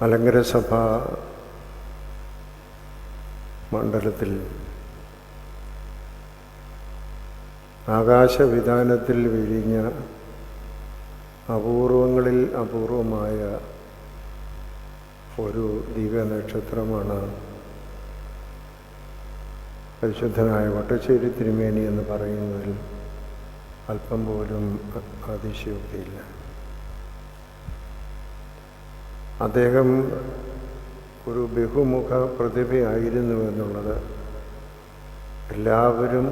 മലങ്കര സഭ മണ്ഡലത്തിൽ ആകാശവിധാനത്തിൽ വിരിഞ്ഞ അപൂർവങ്ങളിൽ അപൂർവമായ ഒരു ദിവ്യനക്ഷത്രമാണ് പരിശുദ്ധനായ വട്ടശ്ശേരി തിരുമേനി എന്ന് പറയുന്നതിൽ അല്പം പോലും അതിശയോക്തിയില്ല. അദ്ദേഹം ഒരു ബഹുമുഖ പ്രതിഭയായിരുന്നു എന്നുള്ളത് എല്ലാവരും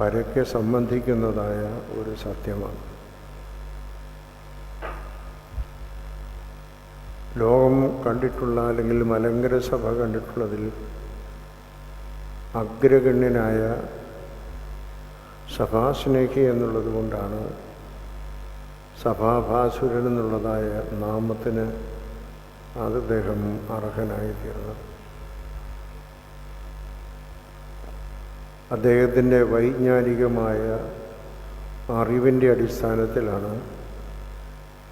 പരക്കെ സംബന്ധിക്കുന്നതായ ഒരു സത്യമാണ്. ലോകം കണ്ടിട്ടുള്ള അല്ലെങ്കിൽ മലങ്കര സഭ കണ്ടിട്ടുള്ളതിൽ അഗ്രഗണ്യനായ സഭാസ്നേഹി എന്നുള്ളത് കൊണ്ടാണ് സഭാഭാസുരൻ എന്നുള്ളതായ നാമത്തിന് അദ്ദേഹം അർഹനായി തീർന്നത് അദ്ദേഹത്തിന്റെ വൈജ്ഞാനികമായ അറിവിന്റെ അടിസ്ഥാനത്തിലാണ്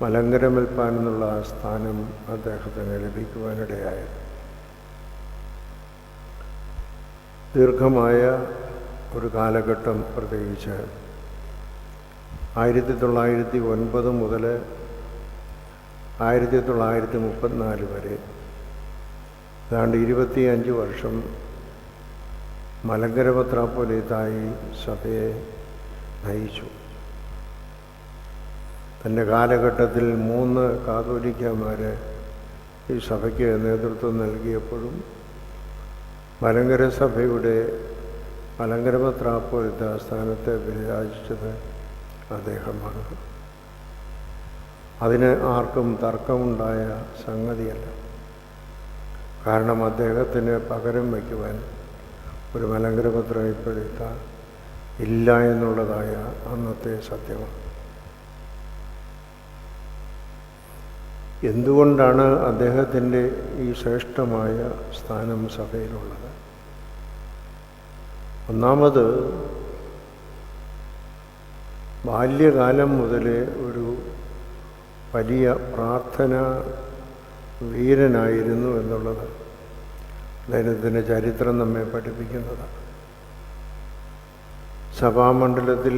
മലങ്കര മെൽപ്പാൻ എന്നുള്ള ആ സ്ഥാനം അദ്ദേഹത്തിന് ലഭിക്കുവാനിടയായത്. ദീർഘമായ ഒരു കാലഘട്ടം പ്രത്യേകിച്ച് ആയിരത്തി തൊള്ളായിരത്തി ഒൻപത് മുതൽ ആയിരത്തി തൊള്ളായിരത്തി മുപ്പത്തിനാല് വരെ. ഏതാണ്ട് ഇരുപത്തിയഞ്ച് വർഷം മലങ്കര പത്രാപ്പോലീത്തായി സഭയെ നയിച്ചു. തന്റെ കാലഘട്ടത്തിൽ മൂന്ന് കാതോലിക്കന്മാർ ഈ സഭയ്ക്ക് നേതൃത്വം നൽകിയപ്പോഴും മലങ്കര സഭയുടെ മലങ്കര പത്രാപ്പോലീത്ത സ്ഥാനത്തെ വിരാജിച്ചത് അദ്ദേഹമാണ്. അതിന് ആർക്കും തർക്കമുണ്ടായ സംഗതിയല്ല. കാരണം അദ്ദേഹത്തിന് പകരം വയ്ക്കുവാൻ ഒരു മലങ്കര പത്രയിപ്പോഴത്ത ഇല്ല എന്നുള്ളതായ അന്നത്തെ സത്യമാണ്. എന്തുകൊണ്ടാണ് അദ്ദേഹത്തിന്റെ ഈ ശ്രേഷ്ഠമായ സ്ഥാനം സഭയിലുള്ളത്? ഒന്നാമത് ബാല്യകാലം മുതലേ ഒരു വലിയ പ്രാർത്ഥന വീരനായിരുന്നു എന്നുള്ളത് ദൈനംദിന ചരിത്രം നമ്മെ പഠിപ്പിക്കുന്നത്. സഭാമണ്ഡലത്തിൽ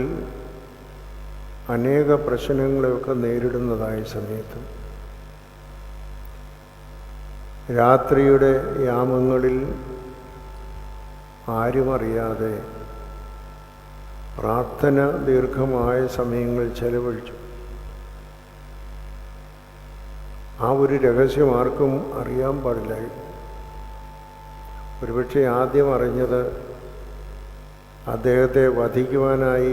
അനേക പ്രശ്നങ്ങളെയൊക്കെ നേരിടുന്നതായ സമയത്ത് രാത്രിയുടെ യാമങ്ങളിൽ ആരും അറിയാതെ പ്രാർത്ഥന ദീർഘമായ സമയങ്ങൾ ചെലവഴിച്ചു. ആ ഒരു രഹസ്യം ആർക്കും അറിയാൻ പാടില്ലായിരുന്നു ഒരുപക്ഷെ ആദ്യം അറിഞ്ഞത് അദ്ദേഹത്തെ വധിക്കുവാനായി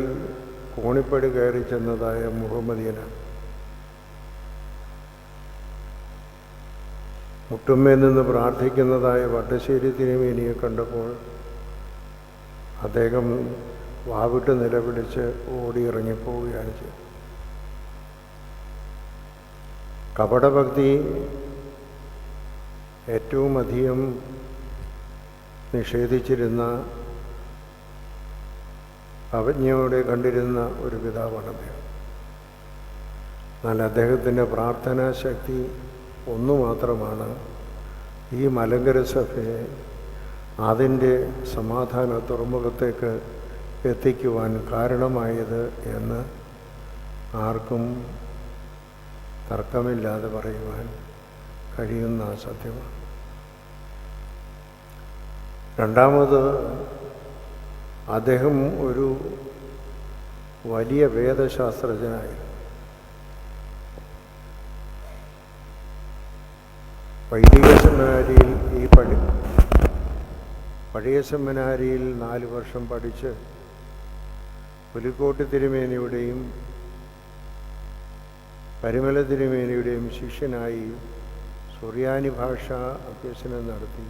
കോണിപ്പടി കയറി ചെന്നതായ മുഹമ്മദിയനാണ് മുട്ടുമ്മയിൽ നിന്ന് പ്രാർത്ഥിക്കുന്നതായ വട്ടശ്ശേരി തിരുമേനിയെ കണ്ടപ്പോൾ അദ്ദേഹം വാവിട്ട് നിലവിളിച്ച് ഓടി ഓടിയിറങ്ങിപ്പോവുകയാണ് ചെയ്തത്. കപടഭക്തി ഏറ്റവും അധികം നിഷേധിച്ചിരുന്ന അവജ്ഞയോടെ കണ്ടിരുന്ന ഒരു പിതാവാണ് അദ്ദേഹം. എന്നാൽ അദ്ദേഹത്തിന്റെ പ്രാർത്ഥനാ ശക്തി ഒന്നു മാത്രമാണ് ഈ മലങ്കര സഭയെ അതിന്റെ സമാധാന തുറമുഖത്തേക്ക് എത്തിക്കുവാൻ കാരണമായത് എന്ന് ആർക്കും തർക്കമില്ലാതെ പറയുവാൻ കഴിയുന്ന സത്യമാണ്. രണ്ടാമത് അദ്ദേഹം ഒരു വലിയ വേദശാസ്ത്രജ്ഞനായിരുന്നു. വൈദിക സെമിനാരിയിൽ ഈ പഠി പഴയ സെമിനാരിയിൽ നാല് വർഷം പഠിച്ച് പുലിക്കോട്ട് തിരുമേനിയുടെയും പരിമല തിരുമേനിയുടെയും ശിഷ്യനായി സുറിയാനി ഭാഷ അഭ്യസനം നടത്തി.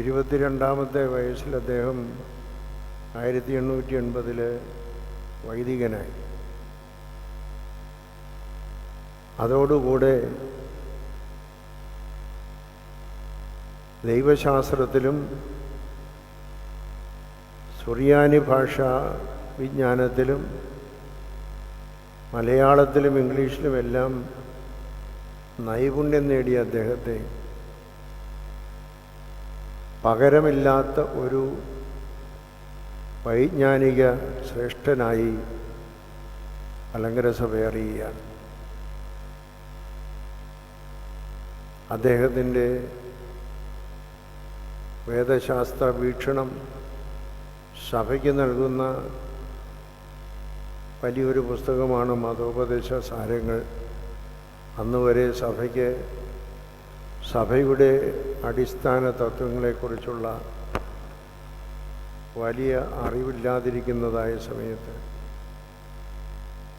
ഇരുപത്തിരണ്ടാമത്തെ വയസ്സിൽ അദ്ദേഹം ആയിരത്തി എണ്ണൂറ്റി എൺപതിൽ വൈദികനായി. അതോടുകൂടെ ദൈവശാസ്ത്രത്തിലും സുറിയാനി ഭാഷ വിജ്ഞാനത്തിലും മലയാളത്തിലും ഇംഗ്ലീഷിലും എല്ലാം നൈപുണ്യം നേടിയ അദ്ദേഹത്തെ പകരമില്ലാത്ത ഒരു വൈജ്ഞാനിക ശ്രേഷ്ഠനായി അലങ്കരസഭ അറിയുകയാണ് അദ്ദേഹത്തിന്റെ വേദശാസ്ത്ര വീക്ഷണം സഭയ്ക്ക് നൽകുന്ന വലിയൊരു പുസ്തകമാണ് മതോപദേശ സാരങ്ങൾ. അന്ന് വരെ സഭയ്ക്ക് സഭയുടെ അടിസ്ഥാന തത്വങ്ങളെക്കുറിച്ചുള്ള വലിയ അറിവില്ലാതിരിക്കുന്നതായ സമയത്ത്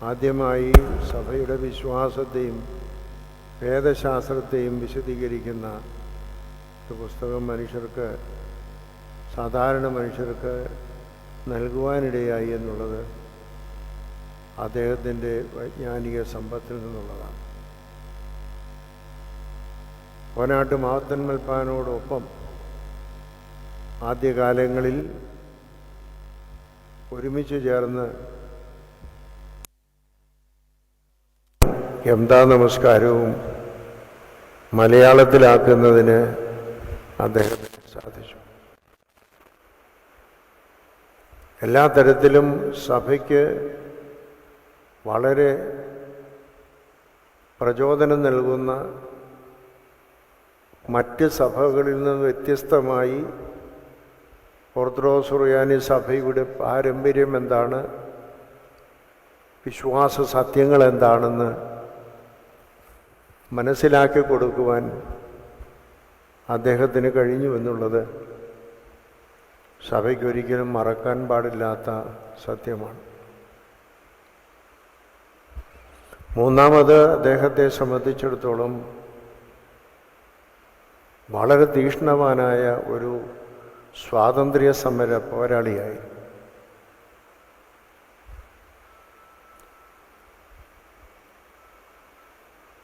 ആദ്യമായി സഭയുടെ വിശ്വാസത്തെയും വേദശാസ്ത്രത്തെയും വിശദീകരിക്കുന്ന പുസ്തകം മനുഷ്യർക്ക് സാധാരണ മനുഷ്യർക്ക് നൽകുവാനിടയായി എന്നുള്ളത് അദ്ദേഹത്തിന്റെ വൈജ്ഞാനിക സമ്പത്തിൽ നിന്നുള്ളതാണ്. കോനാട്ട് മാത്തന്മൽപ്പാനോടൊപ്പം ആദ്യകാലങ്ങളിൽ ഒരുമിച്ച് ചേർന്ന് എന്താ നമസ്കാരവും മലയാളത്തിലാക്കുന്നതിന് അദ്ദേഹത്തിന് സാധിച്ചു. എല്ലാ തരത്തിലും സഭയ്ക്ക് വളരെ പ്രചോദനം നൽകുന്ന മറ്റ് സഭകളിൽ നിന്ന് വ്യത്യസ്തമായി ഓർത്തഡോക്സ് റിയാനി സഭയുടെ പാരമ്പര്യം എന്താണ്? വിശ്വാസ സത്യങ്ങൾ എന്താണെന്ന് മനസ്സിലാക്കി കൊടുക്കുവാൻ അദ്ദേഹത്തിന് കഴിഞ്ഞു എന്നുള്ളത് സഭയ്ക്കൊരിക്കലും മറക്കാൻ പാടില്ലാത്ത സത്യമാണ്. മൂന്നാമത് അദ്ദേഹത്തെ സംബന്ധിച്ചിടത്തോളം വളരെ തീഷ്ണവാനായ ഒരു സ്വാതന്ത്ര്യ സമര പോരാളിയായി.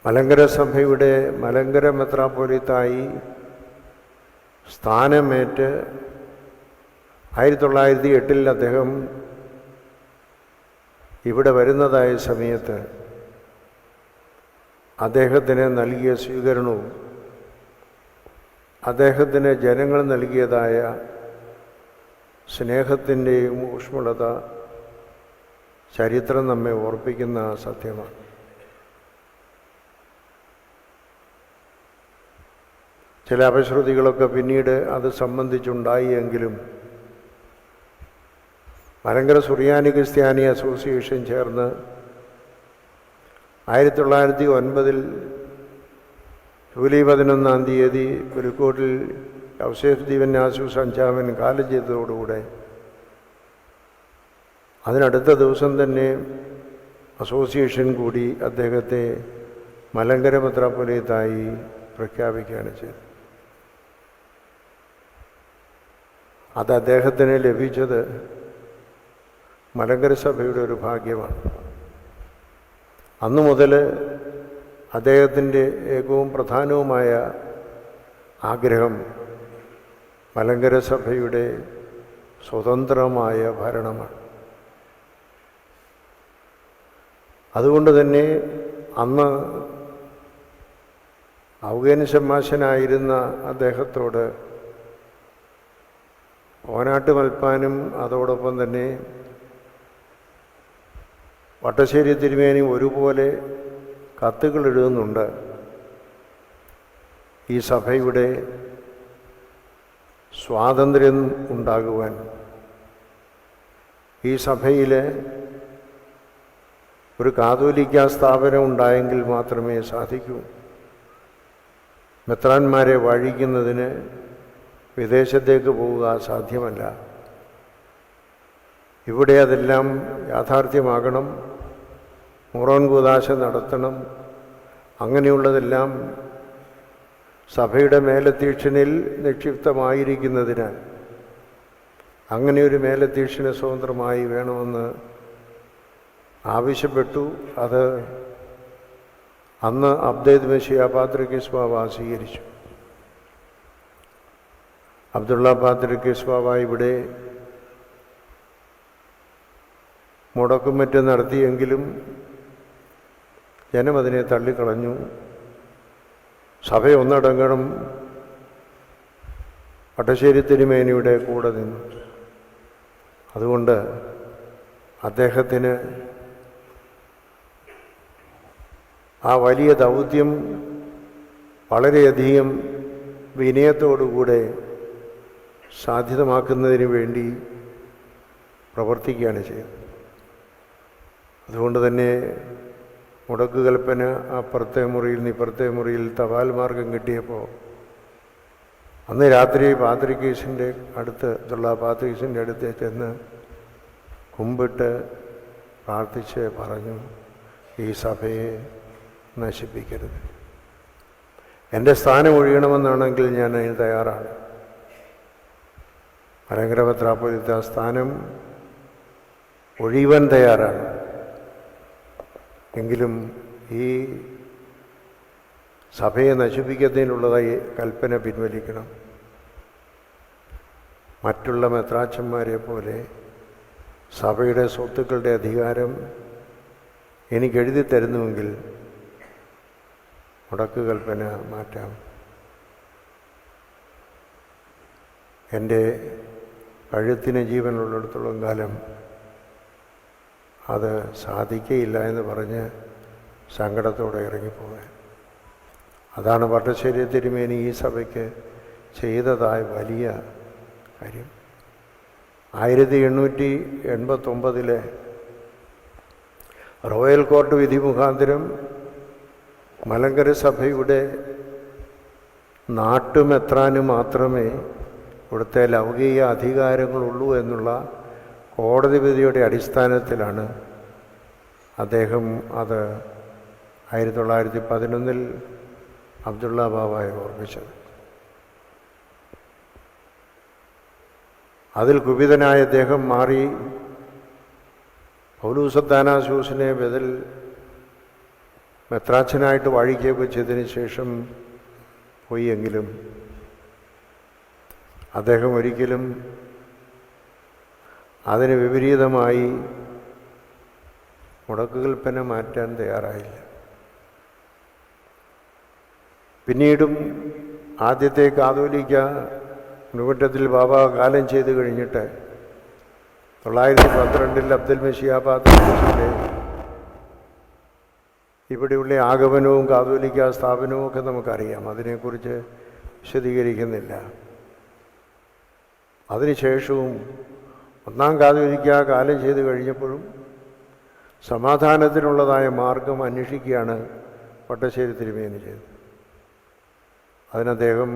മലങ്കര സഭയുടെ മലങ്കര മെത്രാപ്പൊലിത്തായി സ്ഥാനമേറ്റ് ആയിരത്തി തൊള്ളായിരത്തി എട്ടിൽ അദ്ദേഹം ഇവിടെ വരുന്നതായ സമയത്ത് അദ്ദേഹത്തിന് നൽകിയ സ്വീകരണവും അദ്ദേഹത്തിന് ജനങ്ങൾ നൽകിയതായ സ്നേഹത്തിന്റെയും ഊഷ്മളത ചരിത്രം നമ്മെ ഓർപ്പിക്കുന്ന സത്യമാണ്. ചില അപശ്രുതികളൊക്കെ പിന്നീട് അത് സംബന്ധിച്ചുണ്ടായി എങ്കിലും മലങ്കര സുറിയാനി ക്രിസ്ത്യാനി അസോസിയേഷൻ ചേർന്ന് ആയിരത്തി തൊള്ളായിരത്തി ഒൻപതിൽ ജൂലൈ പതിനൊന്നാം തീയതി പുലിക്കോട്ടിൽ ഔസേഫ് ആശു സഞ്ചാമൻ കാലം ചെയ്തതോടുകൂടെ അതിനടുത്ത ദിവസം തന്നെ അസോസിയേഷൻ കൂടി അദ്ദേഹത്തെ മലങ്കര മെത്രാപ്പൊലിയത്തായി പ്രഖ്യാപിക്കുകയാണ് ചെയ്തത്. അത് അദ്ദേഹത്തിന് ലഭിച്ചത് മലങ്കര സഭയുടെ ഒരു ഭാഗ്യമാണ്. അന്നു മുതൽ അദ്ദേഹത്തിന്റെ ഏറ്റവും പ്രധാനവുമായ ആഗ്രഹം മലങ്കര സഭയുടെ സ്വതന്ത്രമായ ഭരണമാണ്. അതുകൊണ്ട് തന്നെ അന്ന് ഔഗേനിശമാശനായിരുന്ന അദ്ദേഹത്തോട് ഓനാട്ട് മൽപ്പാനും അതോടൊപ്പം തന്നെ വട്ടശ്ശേരി തിരുമേനി ഒരുപോലെ കത്തുകൾ എഴുതുന്നുണ്ട്. ഈ സഭയുടെ സ്വാതന്ത്ര്യം ഉണ്ടാകുവാൻ. ഈ സഭയിൽ ഒരു കാതോലിക്ക സ്ഥാപനം ഉണ്ടായെങ്കിൽ മാത്രമേ സാധിക്കൂ. മെത്രാന്മാരെ വഴിക്കുന്നതിന് വിദേശത്തേക്ക് പോവുക സാധ്യമല്ല. ഇവിടെ അതെല്ലാം യാഥാർത്ഥ്യമാകണം. മുറോൻ കൂതാശ നടത്തണം. അങ്ങനെയുള്ളതെല്ലാം സഭയുടെ മേലധ്യക്ഷനിൽ നിക്ഷിപ്തമായിരിക്കുന്നതിനാൽ അങ്ങനെയൊരു മേലധ്യക്ഷനെ സ്വതന്ത്രമായി വേണമെന്ന് ആവശ്യപ്പെട്ടു. അത് അന്ന് അബ്ദേദ് മെഷിയ പാത്രികേസ് ബാബ സ്വീകരിച്ചു അബ്ദുള്ള പാത്രികേസ് ബാബ ഇവിടെ മുടക്കും മറ്റും നടത്തിയെങ്കിലും ജനം അതിനെ തള്ളിക്കളഞ്ഞു. സഭ ഒന്നടങ്ങണം പട്ടശ്ശേരി തിരുമേനിയുടെ കൂടെ നിന്നു. അതുകൊണ്ട് അദ്ദേഹത്തിന് ആ വലിയ ദൗത്യം വളരെയധികം വിനയത്തോടുകൂടെ സാധ്യതമാക്കുന്നതിന് വേണ്ടി പ്രവർത്തിക്കുകയാണ് ചെയ്യുന്നത് അതുകൊണ്ട് തന്നെ മുടക്ക് കൽപ്പന അപ്പുറത്തെ മുറിയിൽ നിന്ന് മുറിയിൽ തപാൽ മാർഗം കിട്ടിയപ്പോൾ അന്ന് രാത്രി പാത്രികേശിന്റെ അടുത്ത് ഇതുള്ള പാത്രികേശിന്റെ അടുത്ത് ചെന്ന് കുമ്പിട്ട് പ്രാർത്ഥിച്ച് പറഞ്ഞു ഈ സഭയെ നശിപ്പിക്കരുത്. എന്റെ സ്ഥാനം ഒഴിയണമെന്നാണെങ്കിൽ ഞാൻ അതിന് തയ്യാറാണ്. മലങ്കര പത്രാപ്പൊലിത്ത സ്ഥാനം ഒഴിയുവാൻ തയ്യാറാണ്. എങ്കിലും ഈ സഭയെ നശിപ്പിക്കുന്നതിനുള്ളതായി കൽപ്പന പിൻവലിക്കണം. മറ്റുള്ള മെത്രാച്ചന്മാരെ പോലെ സഭയുടെ സ്വത്തുക്കളുടെ അധികാരം എനിക്ക് എഴുതി തരുന്നുവെങ്കിൽ മുടക്ക് കൽപ്പന മാറ്റാം. എന്റെ കഴുത്തിന് ജീവനുള്ളിടത്തോളം കാലം അത് സാധിക്കയില്ല എന്ന് പറഞ്ഞ് സങ്കടത്തോടെ ഇറങ്ങിപ്പോകാൻ അതാണ് പട്ടശ്ശേരി തിരുമേനി ഈ സഭയ്ക്ക് ചെയ്തതായ വലിയ കാര്യം. ആയിരത്തി എണ്ണൂറ്റി എൺപത്തൊമ്പതിലെ റോയൽ കോർട്ട് വിധി മുഖാന്തരം മലങ്കര സഭയുടെ നാട്ടുമെത്രാന് മാത്രമേ ഇവിടുത്തെ ലൗകിക അധികാരങ്ങളുള്ളൂ എന്നുള്ള കോടതി വിധിയുടെ അടിസ്ഥാനത്തിലാണ് അദ്ദേഹം അത് ആയിരത്തി തൊള്ളായിരത്തി പതിനൊന്നിൽ അബ്ദുള്ള ബാബായെ ഓർമ്മിച്ചത്. അതിൽ കുപിതനായ അദ്ദേഹം മാറി പൗലൂസത്താനാസൂസിനെ ബദൽ മെത്രാച്ചനായിട്ട് വാഴിക്കുക വെച്ചതിന് ശേഷം പോയി എങ്കിലും അദ്ദേഹം ഒരിക്കലും അതിന് വിപരീതമായി മുടക്കുകൽപ്പന മാറ്റാൻ തയ്യാറായില്ല. പിന്നീടും ആദ്യത്തെ കാതോലിക്ക മുൻകുറ്റത്തിൽ ബാബ കാലം ചെയ്ത് കഴിഞ്ഞിട്ട് തൊള്ളായിരത്തി പന്ത്രണ്ടിൽ അബ്ദുൽ മഷിയാബാദ് ഇവിടെയുള്ള ആഗമനവും കാതോലിക്ക സ്ഥാപനവും ഒക്കെ നമുക്കറിയാം. അതിനെക്കുറിച്ച് വിശദീകരിക്കുന്നില്ല. അതിനുശേഷവും ഒന്നാം കാതോലിക്ക കാലം ചെയ്ത് കഴിഞ്ഞപ്പോഴും സമാധാനത്തിനുള്ളതായ മാർഗം അന്വേഷിക്കുകയാണ് പട്ടശ്ശേരി തിരുമേനി ചെയ്തത്. അതിനദ്ദേഹം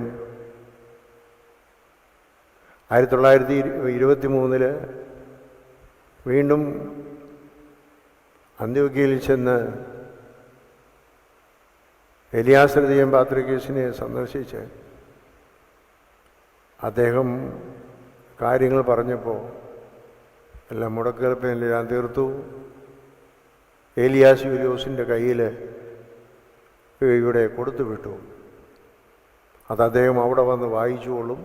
ആയിരത്തി തൊള്ളായിരത്തി ഇരുപത്തി മൂന്നിൽ വീണ്ടും അന്ത്യോഗ്യയിൽ ചെന്ന് എലിയാശ്രതിയം പാത്രികേശിനെ സന്ദർശിച്ച് അദ്ദേഹം കാര്യങ്ങൾ പറഞ്ഞപ്പോൾ എല്ലാം ഞാൻ തീർത്തു. ഏലിയാസ് യൂലിയോസിന്റെ കയ്യിൽ ഇവിടെ കൊടുത്തു വിട്ടു അത് അദ്ദേഹം അവിടെ വന്ന് വായിച്ചുകൊള്ളും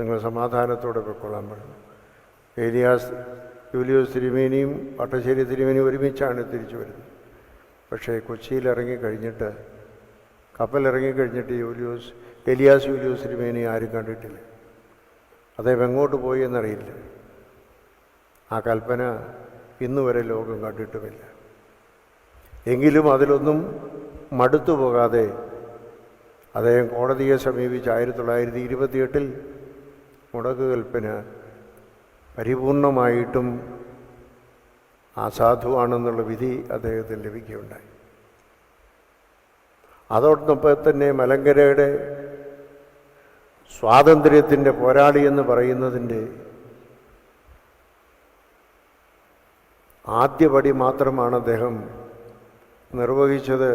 നിങ്ങൾ സമാധാനത്തോടെ പൊയ്ക്കൊള്ളാൻ പറഞ്ഞു ഏലിയാസ് യൂലിയോസ് തിരുമേനിയും പട്ടശ്ശേരി തിരുമേനിയും ഒരുമിച്ചാണ് തിരിച്ചു വരുന്നത്. പക്ഷേ കൊച്ചിയിൽ ഇറങ്ങിക്കഴിഞ്ഞിട്ട് കപ്പലിറങ്ങിക്കഴിഞ്ഞിട്ട് ജൂലിയോസ് എലിയാസ് യൂലിയോസ് തിരുമേനി ആരും കണ്ടിട്ടില്ല. അദ്ദേഹം എങ്ങോട്ട് പോയി എന്നറിയില്ല. ആ കൽപ്പന ഇന്നുവരെ ലോകം കണ്ടിട്ടുമില്ല. എങ്കിലും അതിലൊന്നും മടുത്തു പോകാതെ അദ്ദേഹം കോടതിയെ സമീപിച്ച് ആയിരത്തി തൊള്ളായിരത്തി ഇരുപത്തിയെട്ടിൽ മുടക്ക് കൽപ്പന പരിപൂർണമായിട്ടും അസാധുവാണെന്നുള്ള വിധി അദ്ദേഹത്തിന് ലഭിക്കുകയുണ്ടായി. അതോടൊപ്പം തന്നെ മലങ്കരയുടെ സ്വാതന്ത്ര്യത്തിന്റെ പോരാളി എന്ന് പറയുന്നതിന്റെ ആദ്യപടി മാത്രമാണ് അദ്ദേഹം നിർവഹിച്ചത്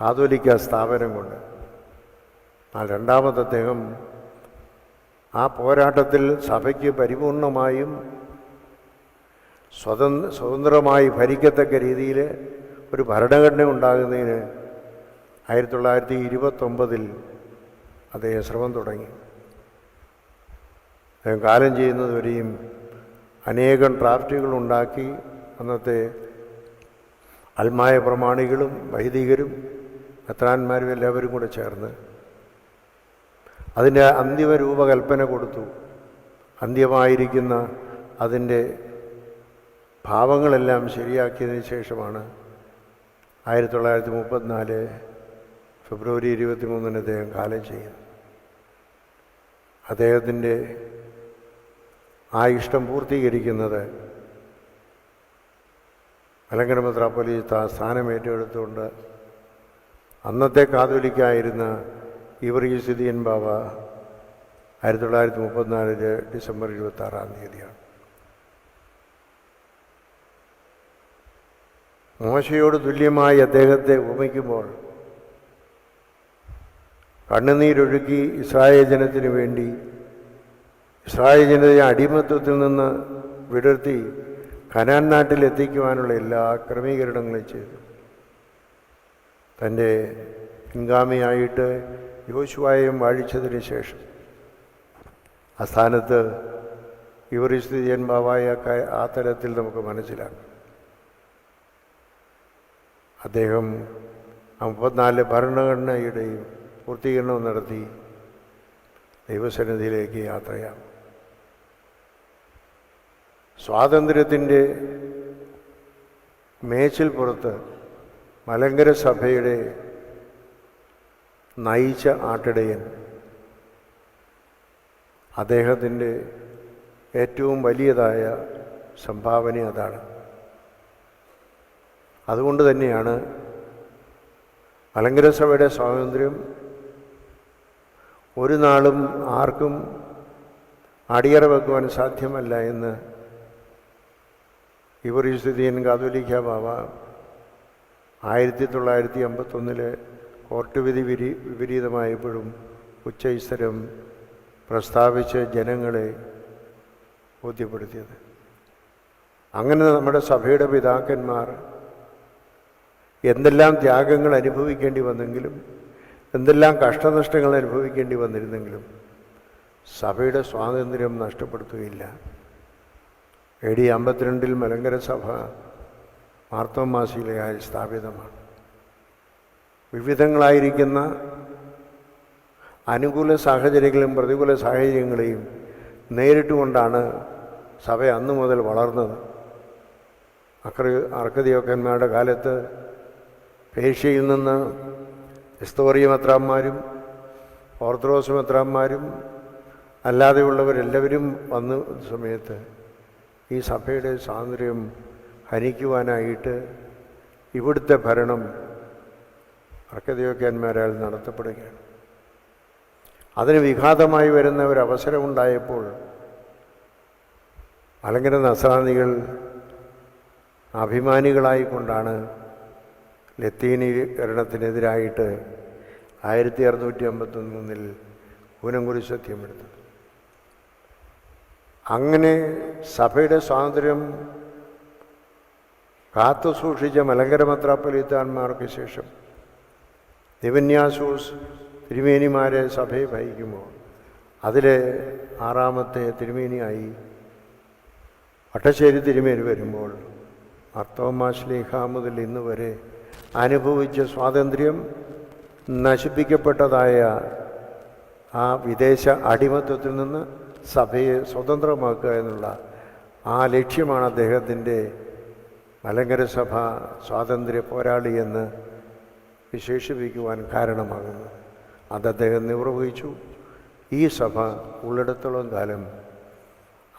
കാതോലിക്ക സ്ഥാപനം കൊണ്ട്. എന്നാൽ രണ്ടാമത് അദ്ദേഹം ആ പോരാട്ടത്തിൽ സഭയ്ക്ക് പരിപൂർണമായും സ്വതന്ത്ര സ്വതന്ത്രമായി ഭരിക്കത്തക്ക രീതിയിൽ ഒരു ഭരണഘടന ഉണ്ടാകുന്നതിന് ആയിരത്തി തൊള്ളായിരത്തി ഇരുപത്തൊമ്പതിൽ അദ്ദേഹം ശ്രമം തുടങ്ങി. അദ്ദേഹം കാലം ചെയ്യുന്നതുവരെയും അനേകം ഡ്രാഫ്റ്റുകൾ ഉണ്ടാക്കി അന്നത്തെ അൽമായ പ്രമാണികളും വൈദികരും മെത്രാന്മാരും എല്ലാവരും കൂടെ ചേർന്ന് അതിന്റെ അന്തിമ രൂപകൽപ്പന കൊടുത്തു. അന്ത്യമായിരിക്കുന്ന അതിന്റെ ഭാവങ്ങളെല്ലാം ശരിയാക്കിയതിന് ശേഷമാണ് ആയിരത്തി തൊള്ളായിരത്തി മുപ്പത്തിനാല് ഫെബ്രുവരി ഇരുപത്തി മൂന്നിന് അദ്ദേഹം കാലം ചെയ്യുന്നത്. അദ്ദേഹത്തിന്റെ ആ ഇഷ്ടം പൂർത്തീകരിക്കുന്നത്. മലങ്കര മെത്രാപ്പൊലീത്ത സ്ഥാനം ഏറ്റെടുത്തുകൊണ്ട് അന്നത്തെ കാതോലിക്കായിരുന്ന ഇവറീസുദ്ദീൻ ബാബ ആയിരത്തി തൊള്ളായിരത്തി മുപ്പത്തിനാലിൽ ഡിസംബർ ഇരുപത്തി ആറാം തീയതിയാണ്. മോശയോട് തുല്യമായി അദ്ദേഹത്തെ ഉപമിക്കുമ്പോൾ കണ്ണുനീരൊഴുക്കി ഇസ്രായേൽ ജനത്തിനു വേണ്ടി ഇസ്രായേൽ ജനതയെ അടിമത്വത്തിൽ നിന്ന് വിടർത്തി കനാൻ നാട്ടിൽ എത്തിക്കുവാനുള്ള എല്ലാ ക്രമീകരണങ്ങളും ചെയ്തു. തന്റെ പിൻഗാമിയായിട്ട് യോശുവായും വാഴിച്ചതിന് ശേഷം ആ സ്ഥാനത്ത് യുവറിസ്ഥിതിയൻ ബാബായ ക- ആ തലത്തിൽ നമുക്ക് മനസ്സിലാക്കാം. അദ്ദേഹം മുപ്പത്തിനാല് ഭരണഘടനയുടെയും പൂർത്തീകരണവും നടത്തി ദൈവസന്നിധിയിലേക്ക് യാത്രയാകും സ്വാതന്ത്ര്യത്തിന്റെ മേച്ചിൽ പുറത്ത് മലങ്കര സഭയുടെ നയിച്ച ആട്ടിടയൻ അദ്ദേഹത്തിന്റെ ഏറ്റവും വലിയതായ സംഭാവന അതാണ്. അതുകൊണ്ട് തന്നെയാണ് മലങ്കര സഭയുടെ സ്വാതന്ത്ര്യം ഒരു നാളും ആർക്കും അടിയറ വെക്കുവാൻ സാധ്യമല്ല എന്ന് ഇവർ ഈ സ്ഥിതിയൻ കാതോലിക്ക ബാബ ആയിരത്തി തൊള്ളായിരത്തി അമ്പത്തൊന്നിലെ കോർട്ട് വിധി വിരി വിപരീതമായപ്പോഴും ഉച്ചൈസ്തരം പ്രസ്താവിച്ച് ജനങ്ങളെ ബോധ്യപ്പെടുത്തിയത്. അങ്ങനെ നമ്മുടെ സഭയുടെ പിതാക്കന്മാർ എന്തെല്ലാം ത്യാഗങ്ങൾ അനുഭവിക്കേണ്ടി വന്നെങ്കിലും എന്തെല്ലാം കഷ്ടനഷ്ടങ്ങൾ അനുഭവിക്കേണ്ടി വന്നിരുന്നെങ്കിലും സഭയുടെ സ്വാതന്ത്ര്യം നഷ്ടപ്പെടുത്തുകയില്ല. എ ഡി അമ്പത്തിരണ്ടിൽ മലങ്കര സഭ മാർത്തോമാസിയിലായി സ്ഥാപിതമാണ്. വിവിധങ്ങളായിരിക്കുന്ന അനുകൂല സാഹചര്യങ്ങളും പ്രതികൂല സാഹചര്യങ്ങളെയും നേരിട്ടുകൊണ്ടാണ് സഭ അന്നു മുതൽ വളർന്നത്. അക്ര അർക്കദിയോക്കന്മാരുടെ കാലത്ത് പേഷ്യയിൽ നിന്ന് എസ്തോറിയ മെത്രാന്മാരും ഓർത്തഡോക്സ് മെത്രാന്മാരും അല്ലാതെയുള്ളവരെല്ലാവരും വന്ന സമയത്ത് ഈ സഭയുടെ സ്വാതന്ത്ര്യം ഹനിക്കുവാനായിട്ട് ഇവിടുത്തെ ഭരണം അർക്കദേവക്കന്മാരാൽ നടത്തപ്പെടുകയാണ്. അതിന് വിഘാതമായി വരുന്ന ഒരു അവസരമുണ്ടായപ്പോൾ മലങ്കര നസ്രാനികൾ അഭിമാനികളായിക്കൊണ്ടാണ് ലത്തീനീകരണത്തിനെതിരായിട്ട് ആയിരത്തി അറുന്നൂറ്റി അമ്പത്തൊന്നിൽ ഊനംകുരി സത്യമെടുത്തത്. അങ്ങനെ സഭയുടെ സ്വാതന്ത്ര്യം കാത്തു സൂക്ഷിച്ച മലങ്കര മത്രാപ്പൊലിത്താന്മാർക്ക് ശേഷം ദിവന്യാസൂസ് തിരുമേനിമാരെ സഭയെ ഭയക്കുമ്പോൾ അതിലെ ആറാമത്തെ തിരുമേനിയായി വട്ടശ്ശേരി തിരുമേനി വരുമ്പോൾ അർത്തോമാശ്ലീഹ മുതൽ ഇന്ന് വരെ അനുഭവിച്ച സ്വാതന്ത്ര്യം നശിപ്പിക്കപ്പെട്ടതായ ആ വിദേശ അടിമത്വത്തിൽ നിന്ന് സഭയെ സ്വതന്ത്രമാക്കുക എന്നുള്ള ആ ലക്ഷ്യമാണ് അദ്ദേഹത്തിന്റെ മലങ്കര സഭ സ്വാതന്ത്ര്യ പോരാളി എന്ന് വിശേഷിപ്പിക്കുവാൻ കാരണമാകുന്നത് അത് അദ്ദേഹം നിർവഹിച്ചു. ഈ സഭ ഉള്ളിടത്തോളം കാലം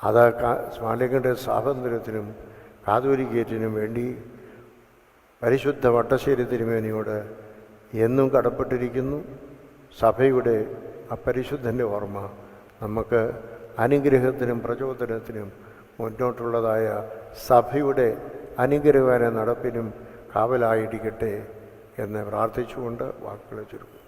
അത് സ്മാലികയുടെ സ്വാതന്ത്ര്യത്തിനും കാതോലിക്കേറ്റിനും വേണ്ടി പരിശുദ്ധ വട്ടശ്ശേരി തിരുമേനിയോട് എന്നും കടപ്പെട്ടിരിക്കുന്നു. സഭയുടെ അപരിശുദ്ധന്റെ ഓർമ്മ നമുക്ക് അനുഗ്രഹത്തിനും പ്രചോദനത്തിനും മുന്നോട്ടുള്ളതായ സഭയുടെ അനുഗ്രഹകര നടപ്പിനും കാവലായിരിക്കട്ടെ എന്ന് പ്രാർത്ഥിച്ചുകൊണ്ട് വാക്കുകൾ ചുരുക്കും.